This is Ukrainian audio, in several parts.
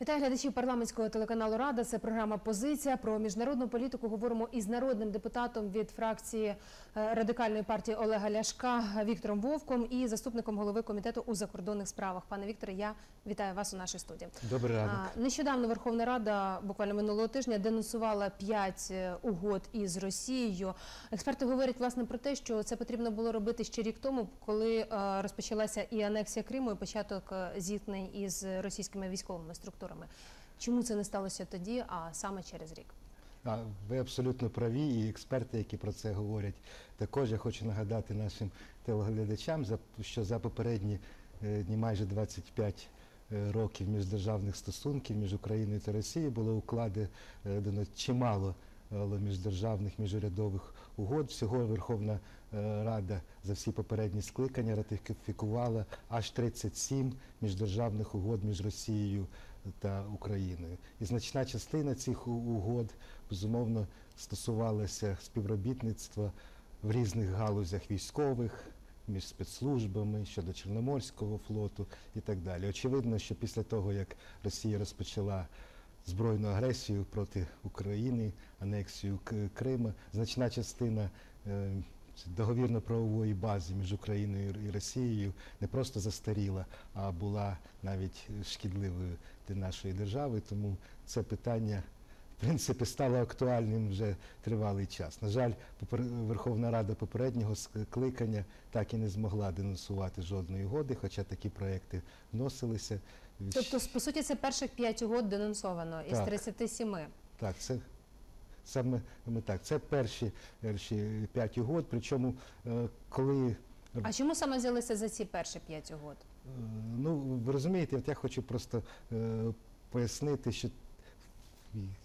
Вітаю глядачів парламентського телеканалу Рада. Це програма Позиція про міжнародну політику. Говоримо із народним депутатом від фракції е, радикальної партії Олега Ляшка Віктором Вовком і заступником голови комітету у закордонних справах. Пане Вікторе, я вітаю вас у нашій студії. Добрий ранок. Нещодавно Верховна Рада, буквально минулого тижня, денонсувала п'ять е, угод із Росією. Експерти говорять власне про те, що це потрібно було робити ще рік тому, коли е, розпочалася і анексія Криму, і початок зіткнень із російськими військовими структурами. Чому це не сталося тоді, а саме через рік? Ви абсолютно праві, і експерти, які про це говорять, також я хочу нагадати нашим телеглядачам, що за попередні е, майже 25 е, років міждержавних стосунків між Україною та Росією було укладено чимало е, міждержавних міжурядових угод. Всього Верховна Рада за всі попередні скликання ратифікувала аж 37 міждержавних угод між Росією та Україною. І значна частина цих угод безумовно стосувалася співробітництва в різних галузях військових, між спецслужбами щодо Чорноморського флоту і так далі. Очевидно, що після того, як Росія розпочала збройну агресію проти України, анексію К- Крима, значна частина е, договірно-правової бази між Україною і Росією не просто застаріла, а була навіть шкідливою для нашої держави. Тому це питання. В принципі, стало актуальним вже тривалий час. На жаль, Верховна Рада попереднього скликання так і не змогла денонсувати жодної угоди, хоча такі проекти вносилися. Тобто, по суті, це перших п'ять угод денонсовано із Так. 37. Так, це саме ми так. Це перші, перші п'ять угод. Причому, е, коли А чому саме взялися за ці перші п'ять угод? Е, Ну, ви розумієте, от я хочу просто е, пояснити, що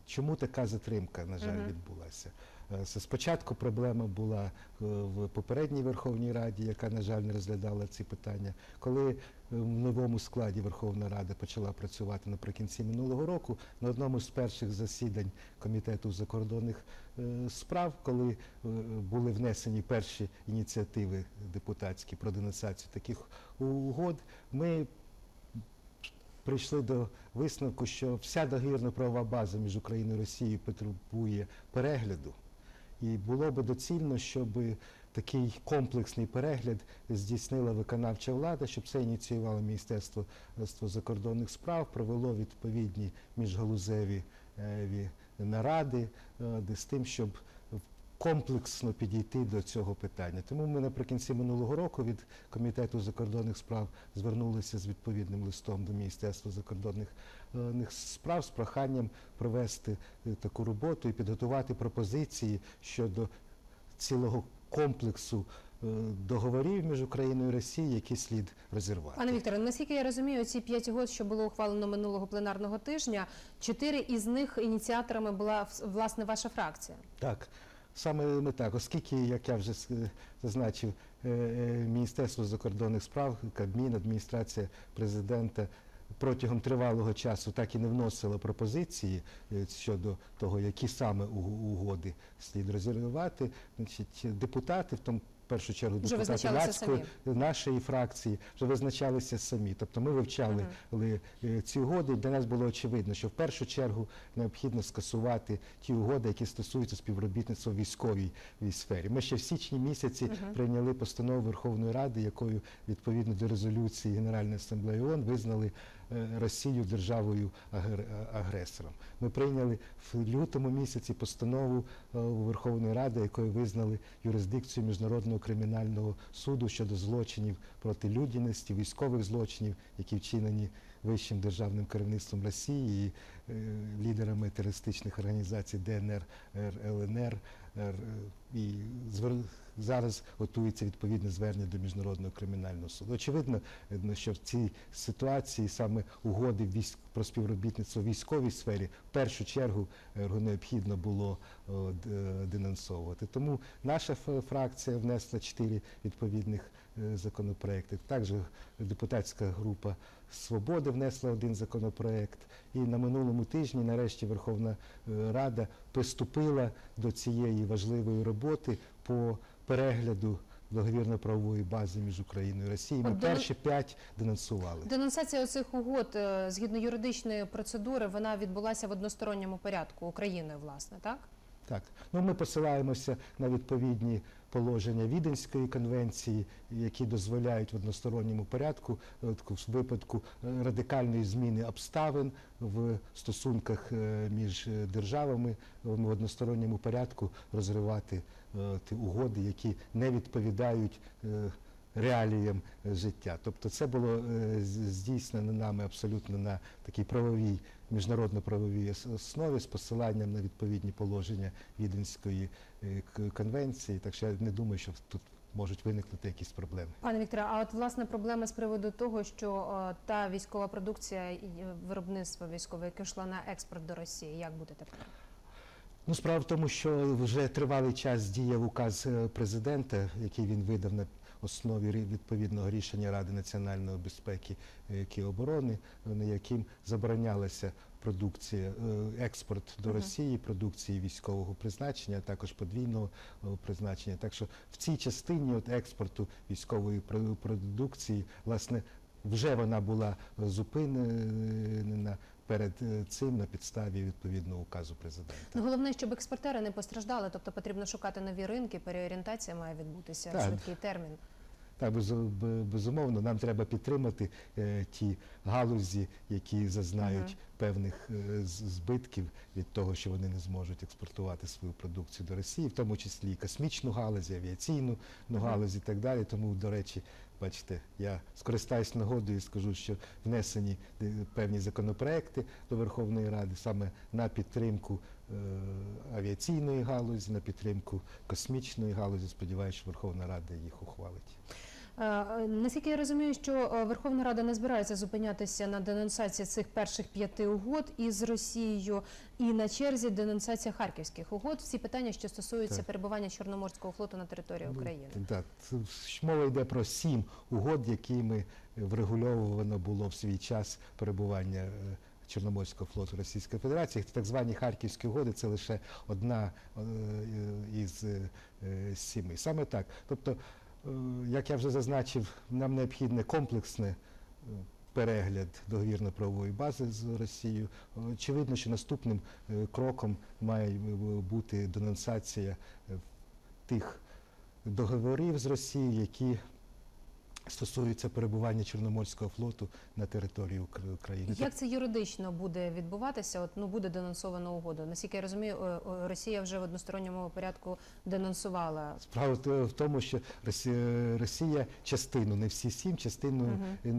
чому така затримка, на жаль, відбулася. Е, Спочатку проблема була е, в попередній Верховній Раді, яка, на жаль, не розглядала ці питання. Коли е, в новому складі Верховна Рада почала працювати наприкінці минулого року, на одному з перших засідань Комітету закордонних справ, коли були внесені перші ініціативи депутатські про денонсацію таких угод, ми прийшли до висновку, що вся договірно-правова база між Україною і Росією потребує перегляду. І було би доцільно, щоб такий комплексний перегляд здійснила виконавча влада, щоб це ініціювало Міністерство Міністерство закордонних справ, провело відповідні міжгалузеві е, наради е, з тим, щоб комплексно підійти до цього питання. Тому ми наприкінці минулого року від Комітету закордонних справ звернулися з відповідним листом до Міністерства закордонних е, справ з проханням провести е, таку роботу і підготувати пропозиції щодо цілого комплексу е, договорів між Україною і Росією, які слід розірвати. Пане Вікторе, наскільки я розумію, ці п'ять угод, що було ухвалено минулого пленарного тижня, чотири із них ініціаторами була власне ваша фракція. Так, саме так, оскільки, як я вже зазначив, е, е, Міністерство закордонних справ, Кабмін, адміністрація президента протягом тривалого часу так і не вносила пропозиції е, щодо того, які саме уг- угоди слід розірвати, значить, депутати, в тому першу чергу Вже депутати Лацької, нашої фракції вже визначалися самі. Тобто ми вивчали ли, е, ці угоди. Для нас було очевидно, що в першу чергу необхідно скасувати ті угоди, які стосуються співробітництва в військовій сфері. Ми ще в січні місяці прийняли постанову Верховної Ради, якою відповідно до резолюції Генеральної асамблеї ООН визнали Росію державою агресором. Ми прийняли в лютому місяці постанову е, Верховної Ради, якою визнали юрисдикцію міжнародного кримінального суду щодо злочинів проти людяності, військових злочинів, які вчинені вищим державним керівництвом Росії і е, лідерами терористичних організацій ДНР, ЛНР. І зараз готується відповідне звернення до міжнародного кримінального суду. Очевидно, е, що в цій ситуації саме угоди військ про співробітництво в військовій сфері в першу чергу е, необхідно було е, денонсовувати. Тому наша фракція внесла чотири відповідних законопроекти. Також депутатська група Свободи внесла один законопроект. І на минулому тижні, нарешті, Верховна е, Рада приступила до цієї важливої роботи по перегляду договірно-правової бази між Україною і Росією. Ми От денон- перші п'ять денонсували. Денонсація оцих угод е, згідно юридичної процедури вона відбулася в односторонньому порядку Україною, власне, так? Так, ну ми посилаємося на відповідні положення Віденської конвенції, які дозволяють в односторонньому порядку в випадку е, радикальної зміни обставин в стосунках е, між державами в односторонньому порядку розривати е, ті угоди, які не відповідають. Реаліям е, життя, тобто це було е, здійснено нами абсолютно на такій правовій міжнародно-правовій основі з посиланням на відповідні положення Віденської е, конвенції. Так що я не думаю, що тут можуть виникнути якісь проблеми. Пане Вікторе, а от власне проблема з приводу того, що та військова продукція і виробництво військове, яке йшло на експорт до Росії, як буде тепер? Ну, справа в тому, що вже тривалий час діяв указ президента, який він видав на основі відповідного рішення Ради національної безпеки е, і оборони, на яким заборонялася продукція, е, експорт до Росії, продукції військового призначення, а також подвійного е, призначення. Так що в цій частині от експорту військової про- продукції, власне, вже вона була зупинена перед цим на підставі відповідного указу президента. Ну, головне, щоб експортери не постраждали, тобто потрібно шукати нові ринки, переорієнтація має відбутися Так. швидкий термін. Так, без- безумовно, нам треба підтримати е, ті галузі, які зазнають певних е, збитків від того, що вони не зможуть експортувати свою продукцію до Росії, в тому числі і космічну галузь, авіаційну ну, галузь і так далі. Тому, до речі, бачите, я скористаюсь нагодою і скажу, що внесені е, певні законопроекти до Верховної Ради саме на підтримку авіаційної галузі, на підтримку космічної галузі. Сподіваюся, що Верховна Рада їх ухвалить. Е, е, Наскільки я розумію, що е, Верховна Рада не збирається зупинятися на денонсації цих перших п'яти угод із Росією, і на черзі денонсація харківських угод. Всі питання, що стосуються Так. перебування Чорноморського флоту на території України. Ну, Так, ж мова йде про сім угод, якими врегульовано було в свій час перебування е, Чорноморського флоту Російської Федерації. Так звані Харківські угоди це лише одна е, із е, сіми. Саме так. Тобто, е, як я вже зазначив, нам необхідне комплексне перегляд договірно-правової бази з Росією. Очевидно, що наступним кроком має бути денонсація тих договорів з Росією, які стосуються перебування Чорноморського флоту на території України. Як це юридично буде відбуватися? От ну буде денонсовано угоду. Наскільки я розумію, е, е, Росія вже в односторонньому порядку денонсувала. Справа в- тому, що Росія, Росія частину, не всі сім, частину ну,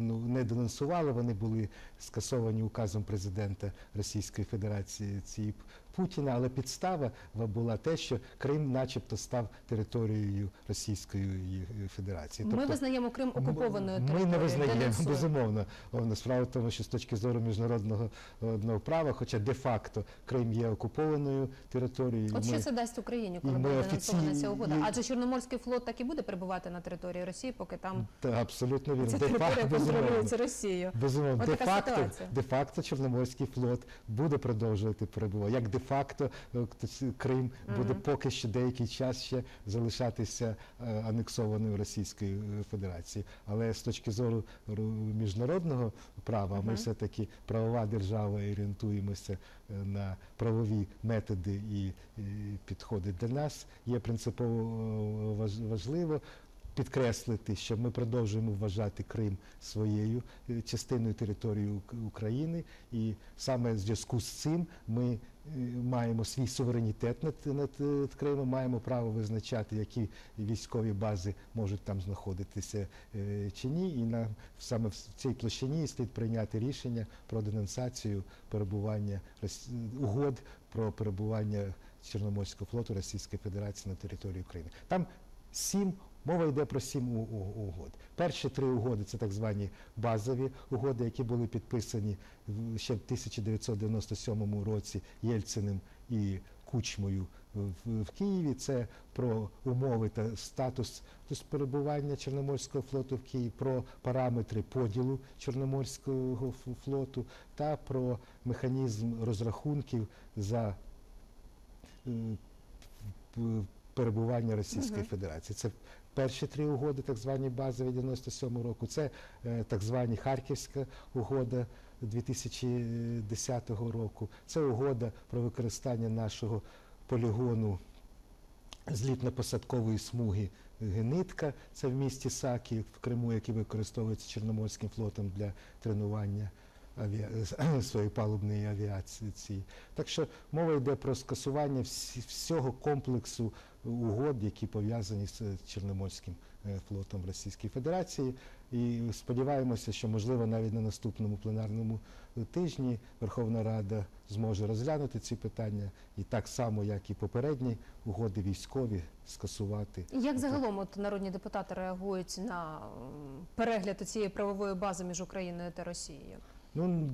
ну, не денонсувала. Вони були скасовані указом президента Російської Федерації ці Путіна, але підстава була те, що Крим, начебто, став територією Російської Федерації. Ми визнаємо Крим окупованою Ми не визнаємо, безумовно. О, Справа в тому, що з точки зору міжнародного одного права, хоча де-факто Крим є окупованою територією. От ми- що це дасть Україні, коли буде денонсована ця угода? і- Адже Чорноморський флот так і буде перебувати на території Росії, поки там Та, абсолютно вірно. ця територія контролюється Росією. Безумовно, де-факто, де-факто Чорноморський флот буде продовжувати перебувати. Як де-факто е, Крим буде поки що деякий час ще залишатися е, анексованою Російською е, Федерацією. Але з точки зору ру- міжнародного права, ми все-таки правова держава і орієнтуємося на правові методи і, підходи для нас. Є принципово важливо підкреслити, що ми продовжуємо вважати Крим своєю е, частиною території України, і саме в зв'язку з цим ми е, маємо свій суверенітет над, над е, Кримом, маємо право визначати, які військові бази можуть там знаходитися чи ні. І нам саме в цій площині слід прийняти рішення про денонсацію перебування угод про перебування Чорноморського флоту Російської Федерації на території України. Там сім Мова йде про сім у- угод. Перші три угоди це так звані базові угоди, які були підписані ще в 1997 році Єльциним і Кучмою в, Києві. Це про умови та статус перебування Чорноморського флоту в Києві, про параметри поділу Чорноморського флоту та про механізм розрахунків за е, перебування Російської Мгм. Федерації. Це перші три угоди, так звані базові 97 року. Це е, так звані Харківська угода 2010 року. Це угода про використання нашого полігону злітно-посадкової смуги Генитка. Це в місті Сакі в Криму, який використовується Чорноморським флотом для тренування авіа... своєї палубної авіації. Так що мова йде про скасування всього комплексу угод, які пов'язані з Чорноморським е, флотом Російської Федерації. І сподіваємося, що можливо навіть на наступному пленарному тижні Верховна Рада зможе розглянути ці питання і так само, як і попередні угоди військові, скасувати. Як загалом от народні депутати реагують на перегляд цієї правової бази між Україною та Росією? Ну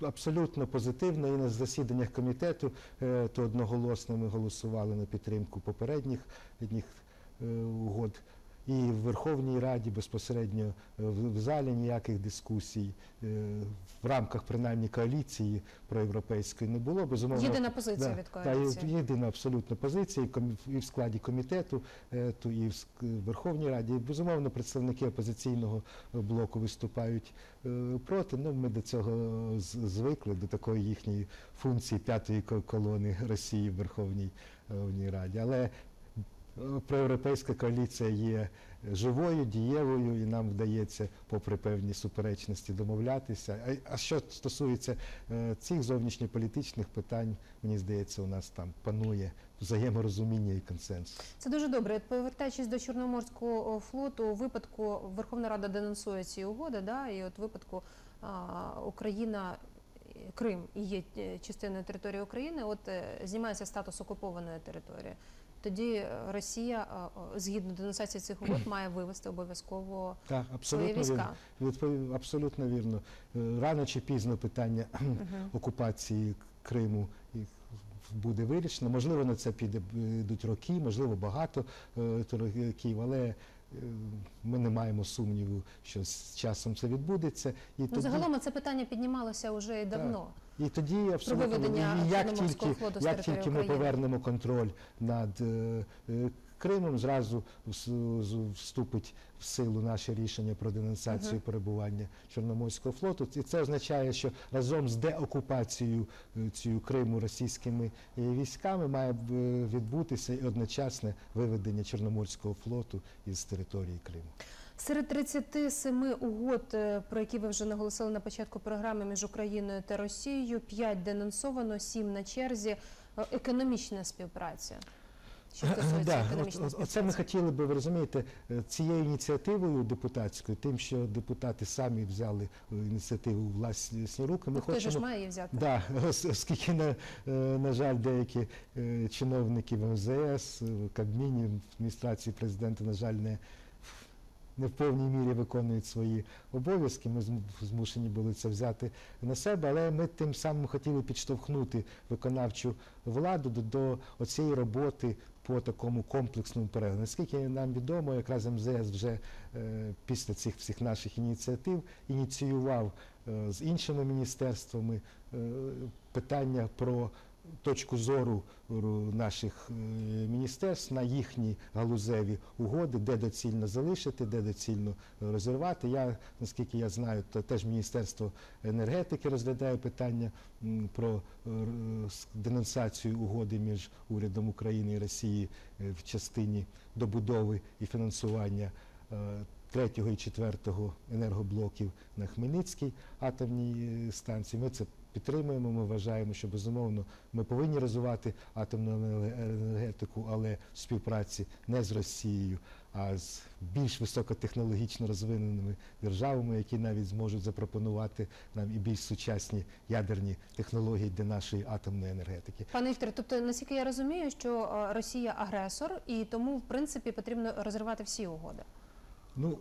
абсолютно позитивно. І на засіданнях комітету е, то одноголосно ми голосували на підтримку попередніх одних, е, угод. І в Верховній Раді безпосередньо е, в, залі ніяких дискусій е, в рамках принаймні коаліції проєвропейської не було. Безумовно, Єдина позиція Да, від та, коаліції. є- єдина абсолютно позиція і в складі комітету, е, і в Верховній Раді. І, Безумовно, представники опозиційного блоку виступають проти. Ну, ми до цього звикли, до такої їхньої функції п'ятої колони Росії в Верховній Раді. Але проєвропейська коаліція є живою, дієвою, і нам вдається, попри певні суперечності, домовлятися. А, що стосується е, цих зовнішньополітичних питань, мені здається, у нас там панує взаєморозуміння і консенсус. Це дуже добре. Повертаючись до Чорноморського флоту, у випадку Верховна Рада денонсує ці угоди, да, і от випадку а, Україна. е, Крим і є е, частиною території України, от е, знімається статус окупованої території. Тоді е, Росія, о, згідно денонсації цих угод, має вивести обов'язково свої війська. Відповів абсолютно вірно. Е, Рано чи пізно питання окупації Криму і буде вирішено. Можливо, на це піде йдуть роки, можливо, багато е, років, але е, ми не маємо сумніву, що з часом це відбудеться. І Ну, тоді, загалом це питання піднімалося вже і давно. і тоді абсолютно виведення і як тільки, як тільки ми повернемо контроль над е, е, Кримом, зразу вступить в силу наше рішення про денонсацію перебування Чорноморського флоту. І це означає, що разом з деокупацією е, цю Криму російськими е, військами має е, відбутися і одночасне виведення Чорноморського флоту із території Криму. Серед 37 угод, про які ви вже наголосили на початку програми між Україною та Росією, 5 денонсовано, 7 на черзі. Економічна співпраця. Що стосується Да, от- Оце ми хотіли би, ви розумієте, е, цією ініціативою депутатською, тим, що депутати самі взяли е, ініціативу у власні руки. Ми Ну, Хтось ж має її взяти. Да, оскільки на, е, на жаль, деякі чиновники в МЗС, в Кабміні, в адміністрації президента, на жаль, не, не в повній мірі виконують свої обов'язки. Ми змушені були це взяти на себе, але ми тим самим хотіли підштовхнути виконавчу владу до, до оцієї роботи по такому комплексному перегляду. Наскільки нам відомо, якраз МЗС вже е, після цих всіх наших ініціатив ініціював е, з іншими міністерствами е, питання про точку зору наших е, міністерств на їхні галузеві угоди, де доцільно залишити, де доцільно розірвати. Я, наскільки я знаю, то теж Міністерство енергетики розглядає питання про е, денонсацію угоди між урядом України і Росії е, в частині добудови і фінансування е, третього і четвертого енергоблоків на Хмельницькій атомній е, станції. Ми це підтримуємо. Ми вважаємо, що безумовно ми повинні розвивати атомну енергетику, але в співпраці не з Росією, а з більш високотехнологічно розвиненими державами, які навіть зможуть запропонувати нам і більш сучасні ядерні технології для нашої атомної енергетики. Пане Вікторе, тобто, наскільки я розумію, що е, Росія агресор, і тому, в принципі, потрібно розривати всі угоди. Ну,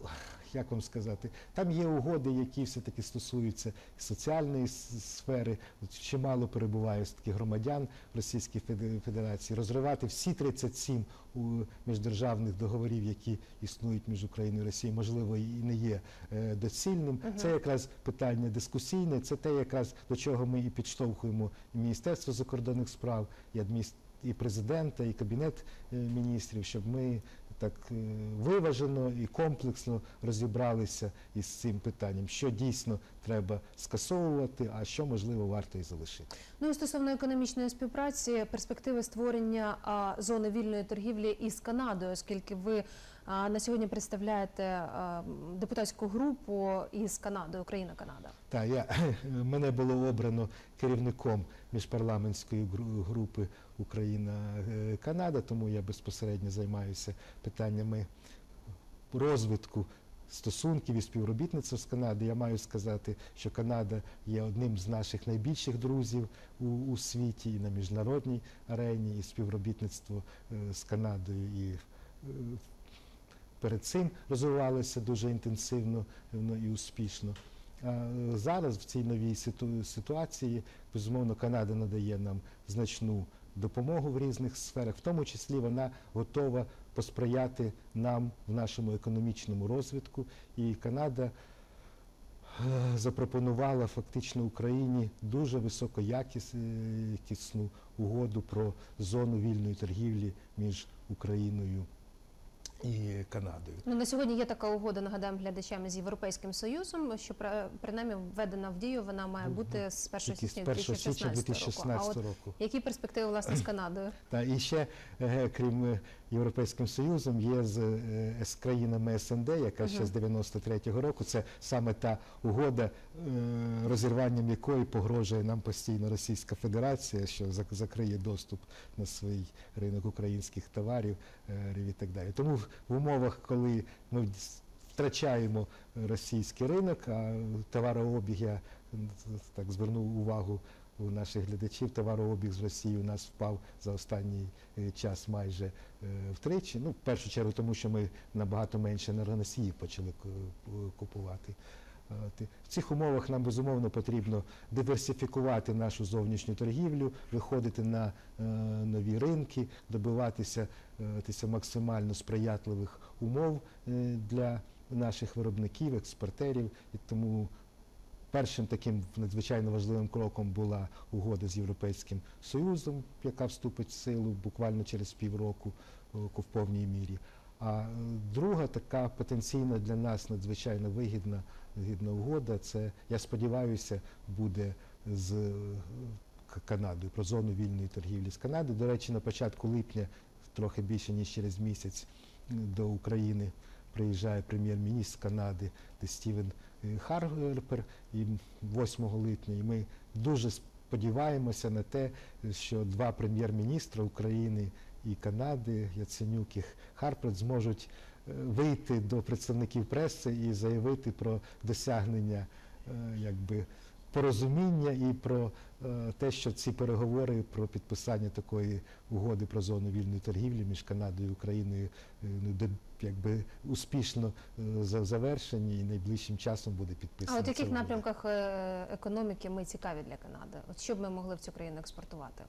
як вам сказати, там є угоди, які все-таки стосуються соціальної сфери. Чимало перебуває все-таки громадян Російської Феде- Федерації. Розривати всі 37 у- міждержавних договорів, які існують між Україною і Росією, можливо, і не є е, доцільним. Мгм. Це якраз питання дискусійне, це те, якраз до чого ми і підштовхуємо і Міністерство закордонних справ, і адміністрацію і президента, і кабінет е, міністрів, щоб ми так е, виважено і комплексно розібралися із цим питанням, що дійсно треба скасовувати, а що можливо варто і залишити. Ну і стосовно економічної співпраці, перспективи створення зони вільної торгівлі із Канадою, оскільки ви на сьогодні представляєте депутатську групу із Канадою, Україна-Канада. Так, я мене було обрано керівником міжпарламентської групи Україна-Канада, тому я безпосередньо займаюся питаннями розвитку стосунків і співробітництва з Канадою. Я маю сказати, що Канада є одним з наших найбільших друзів у, у світі і на міжнародній арені, і співробітництво е, з Канадою і е, перед цим розвивалося дуже інтенсивно ну, і успішно. А е, зараз в цій новій ситуації, безумовно, Канада надає нам значну допомогу в різних сферах, в тому числі вона готова посприяти нам в нашому економічному розвитку. І Канада е, запропонувала фактично Україні дуже високоякісну угоду про зону вільної торгівлі між Україною і Канадою. Ну на сьогодні є така угода, нагадаємо глядачам з Європейським Союзом, що при- принаймні введена в дію вона має бути з 1 Тільки з січня 1 січня 2016 року. А от які перспективи власне з Канадою? Та і ще, е, крім е, Європейським Союзом, є з, е, з країнами СНД, яка ще з 93-го року. Це саме та угода, розірванням якої погрожує нам постійно Російська Федерація, що зак- закриє доступ на свій ринок українських товарів і так далі. Тому в- умовах, коли ми втрачаємо російський ринок, а товарообіг я так звернув увагу у наших глядачів товарообіг з Росії у нас впав за останній е, час майже е, втричі. Ну, в першу чергу, тому що ми набагато менше енергоносіїв почали купувати. Е, В цих умовах нам безумовно потрібно диверсифікувати нашу зовнішню торгівлю, виходити на е, нові ринки, добиватися максимально сприятливих умов е, для наших виробників, експортерів. І тому першим таким надзвичайно важливим кроком була угода з Європейським Союзом, яка вступить в силу буквально через півроку в повній мірі. А е, друга така потенційно для нас надзвичайно вигідна, вигідна угода, це, я сподіваюся, буде з е, Канадою, про зону вільної торгівлі з Канадою. До речі, на початку липня, трохи більше ніж через місяць, до України приїжджає прем'єр-міністр Канади Стівен е, Харпер і 8 липня. І ми дуже сподіваємося на те, що два прем'єр-міністра України і Канади, Яценюк і Харпер, зможуть е, вийти до представників преси і заявити про досягнення е, якби, порозуміння і про е, те, що ці переговори про підписання такої угоди про зону вільної торгівлі між Канадою і Україною ну, де, якби успішно завершені і найближчим часом буде підписана. А от яких напрямках економіки ми цікаві для Канади? От що б ми могли в цю країну експортувати?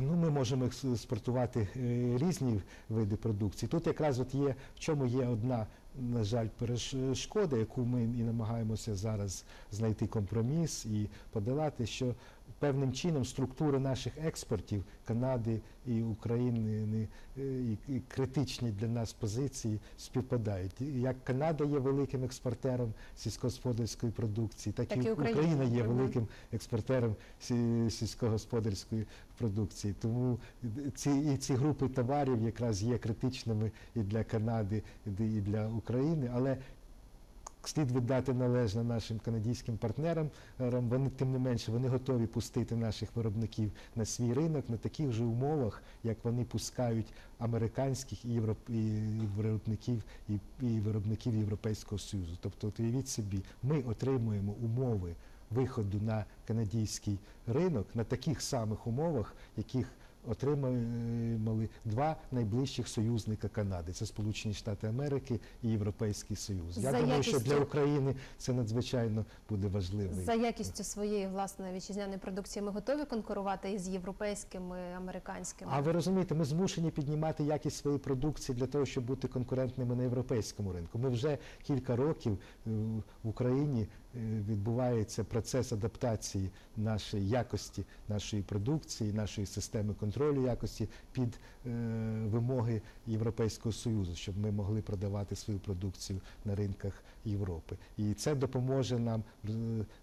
Ну, ми можемо експортувати е, різні види продукції. Тут якраз от є в чому є одна, на жаль, перешкода, яку ми і намагаємося зараз знайти компроміс і подолати, що певним чином структури наших експортів Канади і України е, і, критичні для нас позиції співпадають. Як Канада є великим експортером сільськогосподарської продукції, так, Так і Україна. Україна є великим експортером сільськогосподарської продукції. Тому ці і ці групи товарів якраз є критичними і для Канади, і для України. Але слід віддати належне нашим канадським партнерам. Е, Вони тим не менше вони готові пустити наших виробників на свій ринок на таких же умовах, як вони пускають американських і, європ... і виробників і, і виробників Європейського Союзу. Тобто, уявіть собі, ми отримуємо умови виходу на канадський ринок на таких самих умовах, яких отримали два найближчих союзника Канади. Це Сполучені Штати Америки і Європейський Союз. Я За думаю, що для України це надзвичайно буде важливий. За якістю своєї власної вітчизняної продукції ми готові конкурувати із європейськими, американськими. А ви розумієте, ми змушені піднімати якість своєї продукції для того, щоб бути конкурентними на європейському ринку. Ми вже кілька років е, в Україні відбувається процес адаптації нашої якості, нашої продукції, нашої системи контролю якості під е, вимоги Європейського Союзу, щоб ми могли продавати свою продукцію на ринках Європи. І це допоможе нам, е,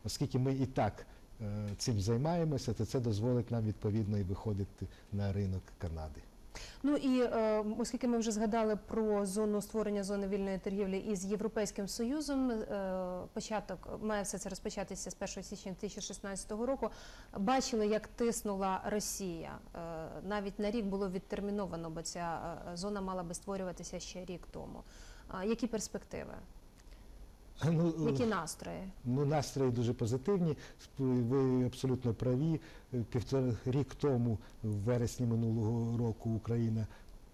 оскільки ми і так е, цим займаємося, то це дозволить нам відповідно і виходити на ринок Канади. Ну і е, оскільки ми вже згадали про зону створення зони вільної торгівлі із Європейським Союзом, е, початок має все це розпочатися з 1 січня 2016 року. Бачили, як тиснула Росія. Е, навіть на рік було відтерміновано, бо ця е, зона мала би створюватися ще рік тому. А які перспективи? Ну, Які настрої? Ну, настрої дуже позитивні. Ви абсолютно праві. Е, Півтора рік тому, в вересні минулого року, Україна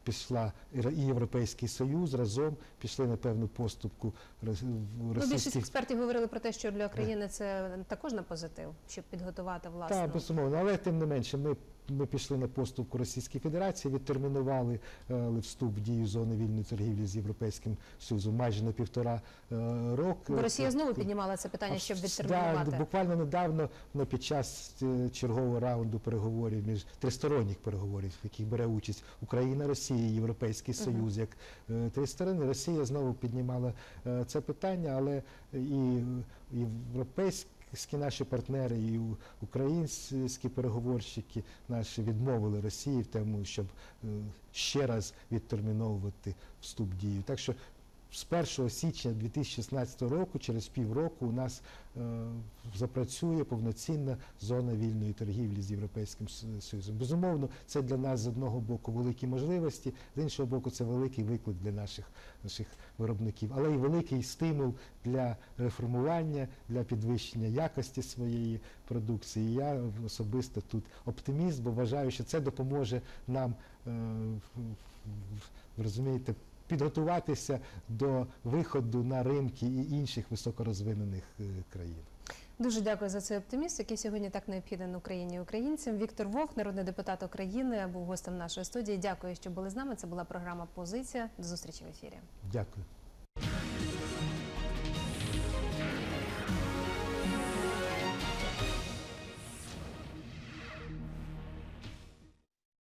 пішла і Європейський Союз разом пішли на певну поступку рос- Ну, більшість експертів говорили про те, що для країни це також на позитив, щоб підготувати власну. Так, безумовно, але тим не менше, ми, ми пішли на поступку Російській Федерації, відтермінували е, вступ в дію зони вільної торгівлі з Європейським Союзом майже на півтора е, року. Бо Росія знову піднімала це питання, щоб відтермінувати. Да, буквально недавно ну, під час е, чергового раунду переговорів між тристоронніх переговорів, в яких бере участь Україна, Росія, Європейський. Союз, як е, три сторони. Росія знову піднімала е, це питання, але і європейські наші партнери, і українські переговорщики наші відмовили Росії в тому, щоб е, ще раз відтерміновувати вступ в дію. Так що з 1 січня 2016 року, через півроку, у нас е, запрацює повноцінна зона вільної торгівлі з Європейським Союзом. Безумовно, це для нас з одного боку великі можливості, з іншого боку, це великий виклик для наших, наших виробників, але і великий стимул для реформування, для підвищення якості своєї продукції. Я особисто тут оптиміст, бо вважаю, що це допоможе нам е, розумієте, підготуватися до виходу на ринки і інших високорозвинених е, країн. Дуже дякую за цей оптиміст, який сьогодні так необхіден Україні і українцям. Віктор Вовк, народний депутат України, був гостем нашої студії. Дякую, що були з нами. Це була програма Позиція. До зустрічі в ефірі. Дякую.